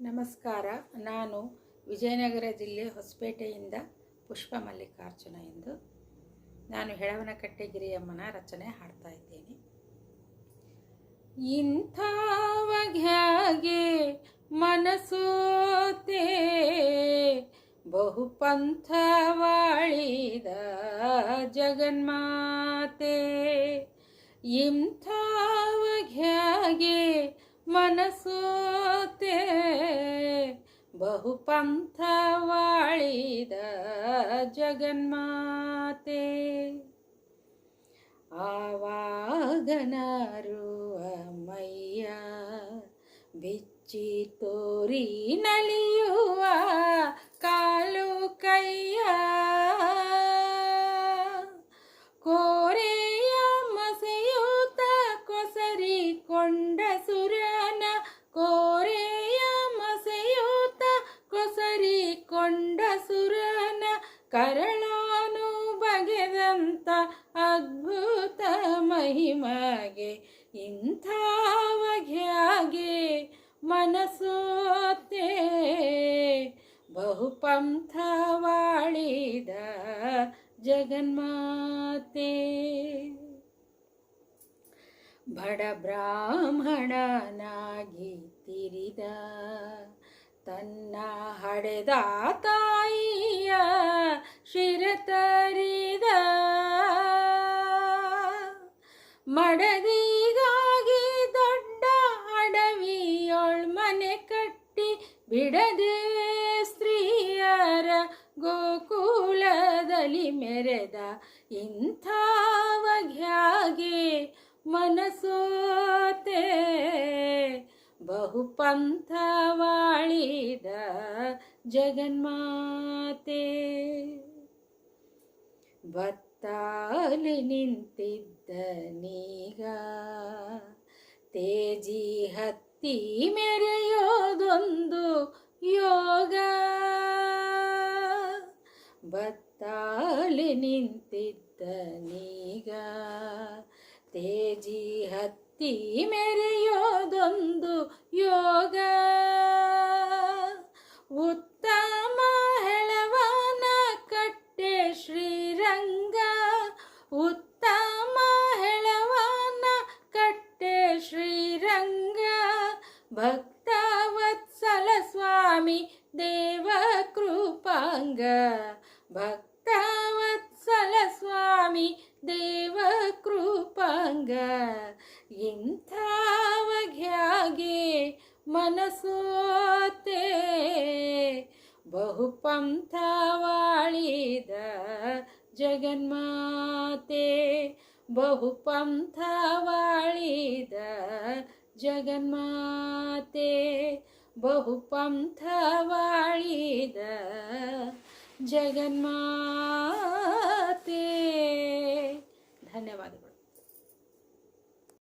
ನಮಸ್ಕಾರ. ನಾನು ವಿಜಯನಗರ ಜಿಲ್ಲೆ ಹೊಸಪೇಟೆಯಿಂದ ಪುಷ್ಪ ಮಲ್ಲಿಕಾರ್ಜುನ ಎಂದು. ನಾನು ಹೆಳವನಕಟ್ಟೆ ಗಿರಿಯಮ್ಮನ ರಚನೆ ಹಾಡ್ತಾ ಇದ್ದೇನೆ. ಮನಸೂತೆ ಮನಸೋತೆ ಬಹುಪಂಥವಾಳಿದ ಜಗನ್ಮಾತೆ. ಇಂಥವಗ್ಯಾಗೆ ಮನಸೋತೆ ಬಹುಪಂಥವಾಳಿದ ಜಗನ್ಮಾತೆ ಆವಾಗನಾರು ಮಯ್ಯ ಬಿಚ್ಚಿ ತೋರಿ ನಲಿಯುವ ಕರಳಾನು ಬಗೆದಂತ ಅದ್ಭುತ ಮಹಿಮಗೆ ಇಂಥವಗ್ಯಾಗೆ ಮನಸೋತೆ ಬಹುಪಂಥವಾಳಿದ ಜಗನ್ಮಾತೆ. ಬಡ ಬ್ರಾಹ್ಮಣನಾಗಿ ತಿರಿದ ತನ್ನ ಹಡೆದ ತಾಯಿಯ ಶಿರತರಿದ ಮಡದಿಗಾಗಿ ದೊಡ್ಡ ಅಡವಿಯೊಳ್ ಮನೆ ಕಟ್ಟಿ ಬಿಡದೆ ಸ್ತ್ರೀಯರ ಗೋಕುಲದಲ್ಲಿ ಮೆರೆದ ಇಂಥವಗ್ಯಾಗೆ ಮನಸೋತೆ ಬಹುಪಂಥವಾಳಿದ ಜಗನ್ಮಾತೆ. ಬತ್ತಾಲಿ ನಿಂತಿದ್ದ ನೀಗ ತೇಜಿ ಹತ್ತಿ ಮೆರೆಯೋದೊಂದು ಯೋಗ. ಬತ್ತಾಲಿ ನಿಂತಿದ್ದ ನೀಗ ತೇಜಿ ಹತ್ತಿ ಮೆರೆಯೋದೊಂದು ಯೋಗ. ಭಕ್ತವತ್ಸಲ ಸ್ವಾಮಿ ದೇವ ಕೃಪಾಂಗ ಭಕ್ತವತ್ಸಲ ಸ್ವಾಮಿ ದೇವ ಕೃಪಾಂಗ ಇಂಥವಗ್ಯಾಗೆ ಮನಸೋತೆ ಬಹುಪಂಥವಾಳಿದ ಜಗನ್ಮಾತೆ ಬಹುಪಂಥವಾಳಿದ ಜಗನ್ಮಾತೆ ಬಹುಪಂಥವಾಳಿದ ಜಗನ್ಮಾತೆ ಧನ್ಯವಾದಗಳು